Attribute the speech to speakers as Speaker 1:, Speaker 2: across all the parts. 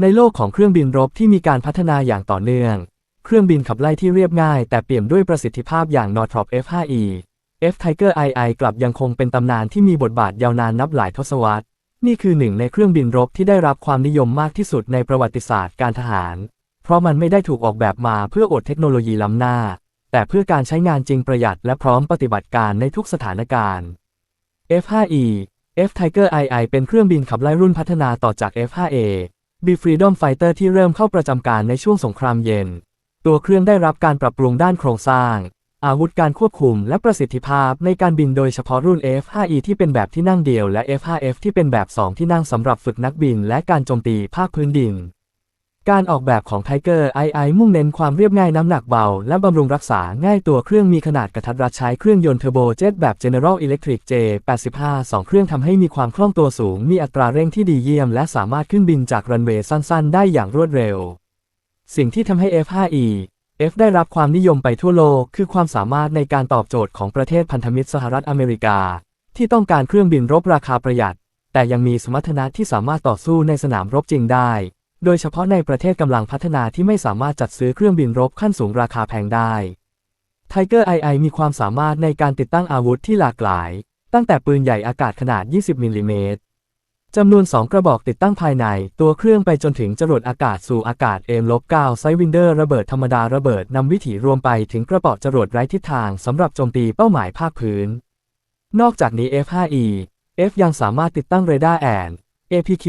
Speaker 1: ในโลกของเครื่องบินรบที่มีการพัฒนาอย่างต่อเนื่อง เครื่องบินขับไล่ที่เรียบง่ายแต่เปี่ยมด้วยประสิทธิภาพอย่าง Northrop F5E F Tiger II กลับยังคงเป็นตำนานที่มีบทบาทยาวนานนับหลายทศวรรษ นี่คือหนึ่งในเครื่องบินรบที่ได้รับความนิยมมากที่สุดในประวัติศาสตร์การทหาร เพราะมันไม่ได้ถูกออกแบบมาเพื่ออดเทคโนโลยีล้ำหน้า แต่เพื่อการใช้งานจริงประหยัดและพร้อมปฏิบัติการในทุกสถานการณ์ F5E F Tiger II เป็นเครื่องบินขับไล่รุ่นพัฒนาต่อจาก F5A B Freedom Fighter ที่เริ่มเข้าประจำการในช่วงสงครามเย็น ตัวเครื่องได้รับการปรับปรุงด้านโครงสร้าง อาวุธการควบคุมและประสิทธิภาพในการบินโดยเฉพาะรุ่น F5E ที่เป็นแบบที่นั่งเดียวและ F5F ที่เป็นแบบ 2 ที่นั่งสำหรับฝึกนักบินและการโจมตีภาคพื้นดิน การออกแบบของ Tiger II มุ่งเน้นความเรียบง่ายน้ำหนักเบา และบำรุงรักษาง่ายตัวเครื่องมีขนาดกระทัดรัดใช้เครื่องยนต์เทอร์โบเจ็ตแบบ General Electric J85 2 เครื่องทำให้มีความคล่องตัวสูง มีอัตราเร่งที่ดีเยี่ยม และสามารถขึ้นบินจากรันเวย์สั้น ๆ ได้อย่างรวดเร็ว สิ่งที่ทำให้ F5E F ได้รับความนิยมไปทั่วโลก คือความสามารถในการตอบโจทย์ของประเทศพันธมิตรสหรัฐอเมริกา ที่ต้องการเครื่องบินรบราคาประหยัด แต่ยังมีสมรรถนะที่สามารถต่อสู้ในสนามรบจริงได้ โดยเฉพาะในประเทศกำลังพัฒนาที่ไม่สามารถจัดซื้อเครื่องบินรบขั้นสูงราคาแพงได้ Tiger II มีความสามารถในการติดตั้งอาวุธที่หลากหลาย ตั้งแต่ปืนใหญ่อากาศขนาด 20มิลลิเมตรจำนวน 2 กระบอกติดตั้งภายใน ตัวเครื่องไปจนถึงจรวดอากาศสู่อากาศ M-9 ไซวินเดอร์ระเบิดธรรมดาระเบิดนำวิถีรวมไปถึงกระบอกจรวดไร้ทิศทางสำหรับโจมตีเป้าหมายภาคพื้น นอกจากนี้ F5E F ยังสามารถติดตั้งเรดาร์แอน APQ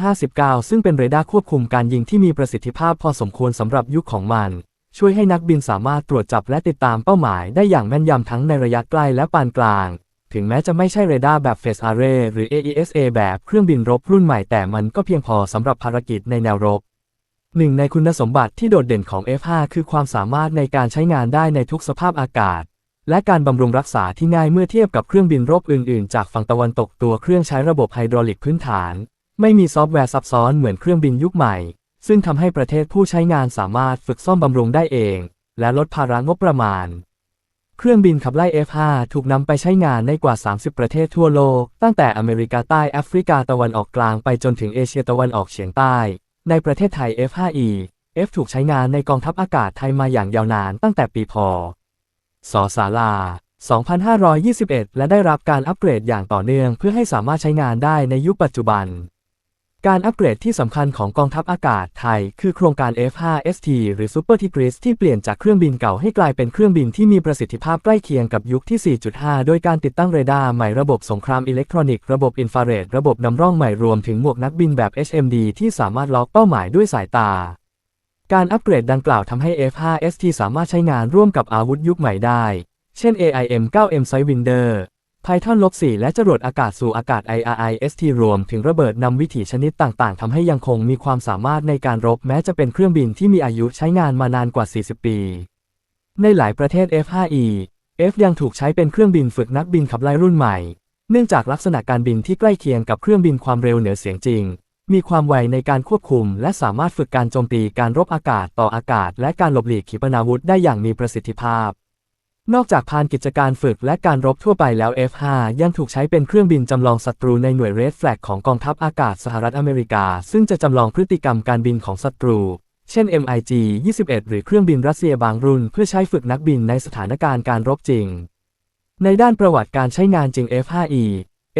Speaker 1: 159 ซึ่งเป็นเรดาร์ควบคุมการยิงที่มีประสิทธิภาพพอสมควรสำหรับยุคของมัน ช่วยให้นักบินสามารถตรวจจับและติดตามเป้าหมายได้อย่างแม่นยำทั้งในระยะใกล้และปานกลาง ถึงแม้จะไม่ใช่เรดาร์แบบ Phase Array หรือ AESA แบบเครื่องบินรบรุ่นใหม่แต่มันก็เพียงพอสำหรับภารกิจในแนวรบหนึ่งในคุณสมบัติที่โดดเด่นของ F5 คือความสามารถในการใช้งานได้ในทุกสภาพอากาศ และการบำรุงรักษาที่ง่ายเมื่อเทียบกับเครื่องบินรบอื่น ๆ จากฝั่งตะวันตกตัวเครื่องใช้ระบบไฮดรอลิกพื้นฐาน ไม่มีซอฟต์แวร์ซับซ้อนเหมือนเครื่องบินยุคใหม่ ซึ่งทำให้ประเทศผู้ใช้งานสามารถฝึกซ่อมบำรุงได้เอง และลดภาระงบประมาณ เครื่องบินขับไล่ F5 ถูกนำไปใช้งานในกว่า 30 ประเทศทั่วโลก ตั้งแต่อเมริกาใต้แอฟริกาตะวันออกกลางไปจนถึงเอเชียตะวันออกเฉียงใต้ ในประเทศไทย F5E F ถูกใช้งานในกองทัพอากาศไทยมาอย่างยาวนานตั้งแต่ปีพศ ศาลา 2521 และได้รับการอัปเกรดอย่างต่อเนื่องเพื่อให้สามารถใช้งานได้ในยุคปัจจุบัน การอัปเกรดที่สำคัญของกองทัพอากาศไทย คือโครงการ F5ST หรือ Super Tigris ที่เปลี่ยนจากเครื่องบินเก่าให้กลายเป็นเครื่องบินที่มีประสิทธิภาพใกล้เคียงกับยุคที่ 4.5 โดยการติดตั้งเรดาร์ใหม่ระบบสงครามอิเล็กทรอนิกส์ระบบอินฟราเรดระบบนำร่องใหม่รวมถึงหมวกนักบินแบบ HMD ที่สามารถล็อกเป้าหมายด้วยสายตา การอัปเกรดดังกล่าวทำให้ F5ST สามารถใช้งานร่วมกับอาวุธยุคใหม่ได้ เช่น AIM-9M Sidewinder Python-4 และจรวดอากาศสู่อากาศ IRIST รวมถึงระเบิดนำวิถีชนิดต่างๆทำให้ยังคงมีความสามารถในการรบแม้จะเป็นเครื่องบินที่มีอายุใช้งานมานานกว่า 40 ปี ในหลายประเทศ F5E F ยังถูกใช้เป็นเครื่องบินฝึกนักบินขับไล่รุ่นใหม่ เนื่องจากลักษณะการบินที่ใกล้เคียงกับเครื่องบินความเร็วเหนือเสียงจริง มีความไวในการควบคุม และสามารถฝึกการโจมตีการรบอากาศต่ออากาศ และการหลบหลีกขีปนาวุธได้อย่างมีประสิทธิภาพ นอกจากพานกิจการฝึกและการรบทั่วไปแล้ว F5 ยังถูกใช้เป็นเครื่องบินจำลองศัตรูในหน่วย Red Flag ของกองทัพอากาศสหรัฐอเมริกา ซึ่งจะจำลองพฤติกรรมการบินของศัตรู เช่น MiG 21 หรือเครื่องบินรัสเซียบางรุ่น เพื่อใช้ฝึกนักบินในสถานการณ์การรบจริง ในด้านประวัติการใช้งานจริง F5E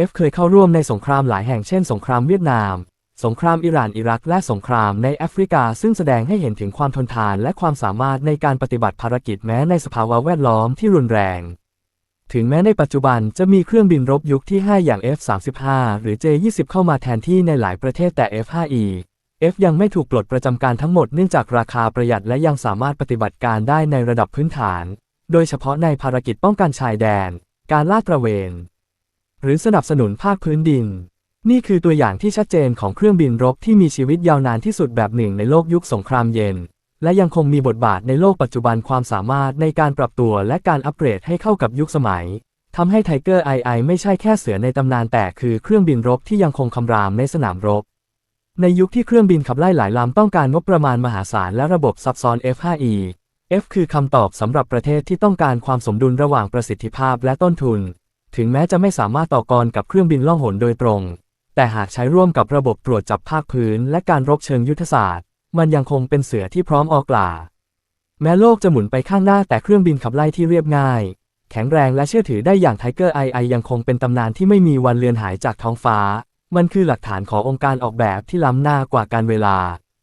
Speaker 1: F เคยเข้าร่วมในสงครามหลายแห่งเช่นสงครามเวียดนาม สงครามอิหร่านอิรักและสงครามในแอฟริกาซึ่งแสดงให้เห็นถึงความทนทานและความสามารถในการปฏิบัติภารกิจแม้ในสภาวะแวดล้อมที่รุนแรง ถึงแม้ในปัจจุบันจะมีเครื่องบินรบยุคที่ 5 อย่าง F-35 หรือ J-20 เข้ามาแทนที่ในหลายประเทศแต่ F-5E F ยังไม่ถูกปลดประจำการทั้งหมดเนื่องจากราคาประหยัดและยังสามารถปฏิบัติการได้ในระดับพื้นฐาน โดยเฉพาะในภารกิจป้องกันชายแดน การลาดตระเวน หรือสนับสนุนภาคพื้นดิน นี่คือตัวอย่างที่ชัดเจนของเครื่องบินรบที่มีชีวิตยาวนานที่สุดแบบหนึ่งในโลกยุคสงครามเย็น และยังคงมีบทบาทในโลกปัจจุบันความสามารถในการปรับตัวและการอัปเกรดให้เข้ากับยุคสมัยทำให้ Tiger II ไม่ใช่แค่เสือในตำนานแต่คือเครื่องบินรบที่ยังคงคำรามในสนามรบ ในยุคที่เครื่องบินขับไล่หลายลำต้องการงบประมาณมหาศาลและระบบซับซ้อน F5E F คือคำตอบสำหรับประเทศที่ต้องการความสมดุลระหว่างประสิทธิภาพและต้นทุน ถึงแม้จะไม่สามารถต่อกรกับเครื่องบินล่องหนโดยตรง แต่หากใช้ร่วมกับระบบตรวจจับภาคพื้นและการรบเชิงยุทธศาสตร์ มันยังคงเป็นเสือที่พร้อมออกล่า แม้โลกจะหมุนไปข้างหน้าแต่เครื่องบินขับไล่ที่เรียบง่าย แข็งแรงและเชื่อถือได้อย่างไทเกอร์ไอไอยังคงเป็นตำนานที่ไม่มีวันเลือนหายจากท้องฟ้า มันคือหลักฐานขององค์การออกแบบที่ล้ำหน้ากว่าการเวลา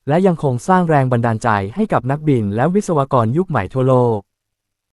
Speaker 1: และยังคงสร้างแรงบันดาลใจให้กับนักบินและวิศวกรยุคใหม่ทั่วโลก